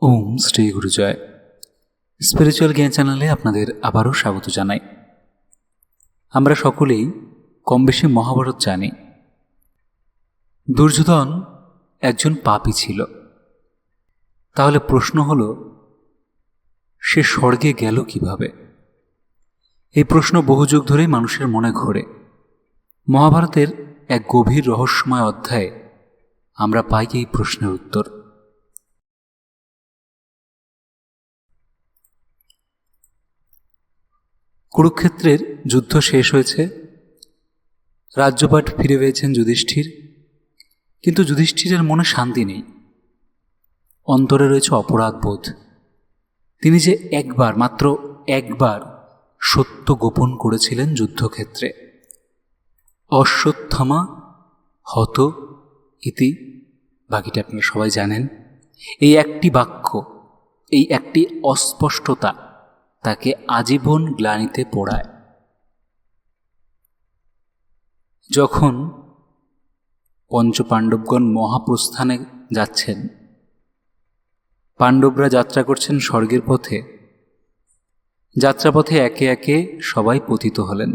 ওম Shri গুরুজয়। Spiritual জ্ঞান চ্যানেলে আপনাদের আবারও স্বাগত জানাই। আমরা সকলেই কম বেশি মহাভারত জানি। দুর্যোধন একজন পাপী ছিল। তাহলে প্রশ্ন হল, সে স্বর্গে গেল কীভাবে? এই প্রশ্ন বহু যুগ ধরেই মানুষের মনে ঘোরে। মহাভারতের এক গভীর রহস্যময় অধ্যায়ে আমরা পাই এই প্রশ্নের উত্তর। কুরুক্ষেত্রের যুদ্ধ শেষ হয়েছে। রাজ্যপাট ফিরে পেয়েছেন যুধিষ্ঠির। কিন্তু যুধিষ্ঠিরের মনে শান্তি নেই। অন্তরে রয়েছে অপরাধ বোধ। তিনি যে একবার, মাত্র একবার সত্য গোপন করেছিলেন যুদ্ধক্ষেত্রে। অশ্বত্থামা হত ইতি, বাকিটা আপনারা সবাই জানেন। এই একটি বাক্য, এই একটি অস্পষ্টতা তাকে আজীবন গ্লানিতে পোড়ায়। যখন পঞ্চপাণ্ডবগণ মহাপ্রস্থানে যাচ্ছেন, পাণ্ডবরা যাত্রা করছেন স্বর্গের পথে। যাত্রাপথে একে একে সবাই পতিত হলেন।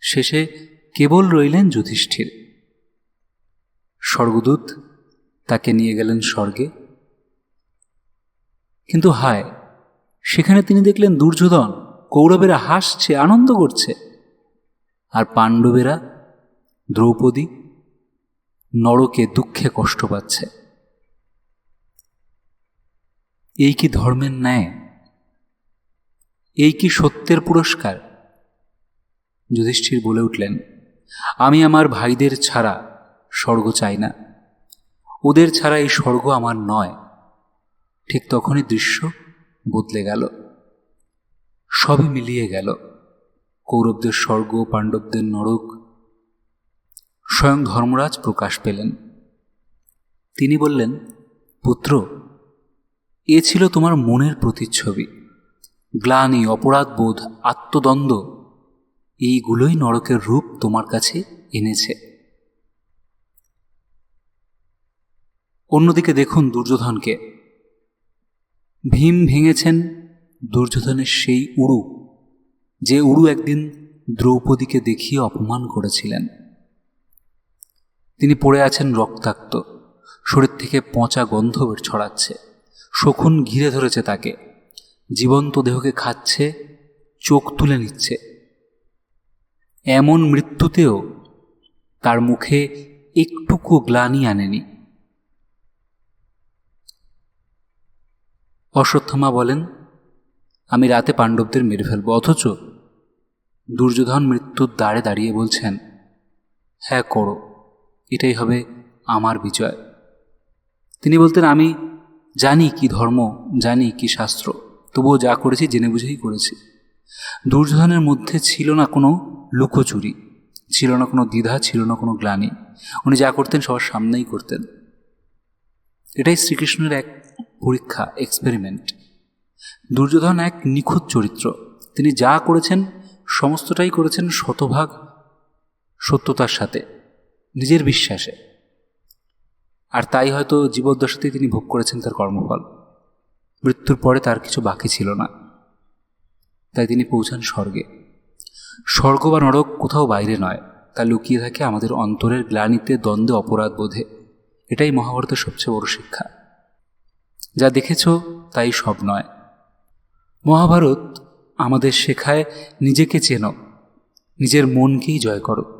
শেষে কেবল রইলেন যুধিষ্ঠির। স্বর্গদূত তাকে নিয়ে গেলেন স্বর্গে। কিন্তু হায় সেখানে তিনি দেখলেন দুর্যোধন কৌরবেরা হাসছে, আনন্দ করছে। আর পাণ্ডবেরা, দ্রৌপদী, নরকে দুঃখে কষ্ট পাচ্ছে। এই কি ধর্মের ন্যায়? এই কি সত্যের পুরস্কার? যুধিষ্ঠির বলে উঠলেন, আমি আমার ভাইদের ছাড়া স্বর্গ চাই না। ওদের ছাড়া এই স্বর্গ আমার নয়। ঠিক তখনই দৃশ্য বদলে গেল। সবই মিলিয়ে গেল। কৌরবদের স্বর্গ, পাণ্ডবদের নরক। স্বয়ং ধর্মরাজ প্রকাশ পেলেন। তিনি বললেন, পুত্র, এ ছিল তোমার মনের প্রতিচ্ছবি। গ্লানি অপরাধবোধ আত্মদ্বন্দ্ব, এইগুলোই নরকের রূপ তোমার কাছে এনেছে। অন্যদিকে দেখুন দুর্যোধনকে। ভীম ভেঙেছেন দুর্যোধনের সেই উড়ু, যে উড়ু একদিন দ্রৌপদীকে দেখিয়ে অপমান করেছিলেন। তিনি পড়ে আছেন রক্তাক্ত, শরীর থেকে পচা গন্ধ ছড়াচ্ছে, শকুন ঘিরে ধরেছে তাকে, জীবন্ত দেহকে খাচ্ছে, চোখ তুলে নিচ্ছে। এমন মৃত্যুতেও তার মুখে একটুকু গ্লানি আনেনি। অশ্বত্থমা বলেন, আমি রাতে পাণ্ডবদের মেরে ফেলব, অথচ দুর্যোধন মৃত্যুর দ্বারে দাঁড়িয়ে বলছেন হ্যাঁ করো, এটাই হবে আমার বিজয়। তিনি বলতেন, আমি জানি কি ধর্ম, জানি কি শাস্ত্র, তবুও যা করেছি জেনে বুঝেই করেছি। দুর্যোধনের মধ্যে ছিল না কোনো লুকোচুরি, ছিল না কোনো দ্বিধা, ছিল না কোনো গ্লানি। উনি যা করতেন সবার সামনেই করতেন। এটাই শ্রীকৃষ্ণের এক পরীক্ষা এক্সপেরিমেন্ট দুর্যোধন এক নিখুঁত চরিত্র। তিনি যা করেছেন, সমস্তটাই করেছেন শতভাগ সত্যতার সাথে, নিজের বিশ্বাসে। আর তাই হয়তো জীবদ্দশাতে তিনি ভোগ করেছেন তার কর্মফল। মৃত্যুর পরে তার কিছু বাকি ছিল না। তাই তিনি পৌঁছান স্বর্গে। স্বর্গ বা নরক কোথাও বাইরে নয়, তা লুকিয়ে থাকে আমাদের অন্তরের গ্লানিতে দ্বন্দ্বে, অপরাধ বোধে। এটাই মহাভারতের সবচেয়ে বড় শিক্ষা। যা দেখেছ তাই সব নয়। মহাভারত আমাদের শেখায় নিজেকে চেনো নিজের মনকেই জয় করো।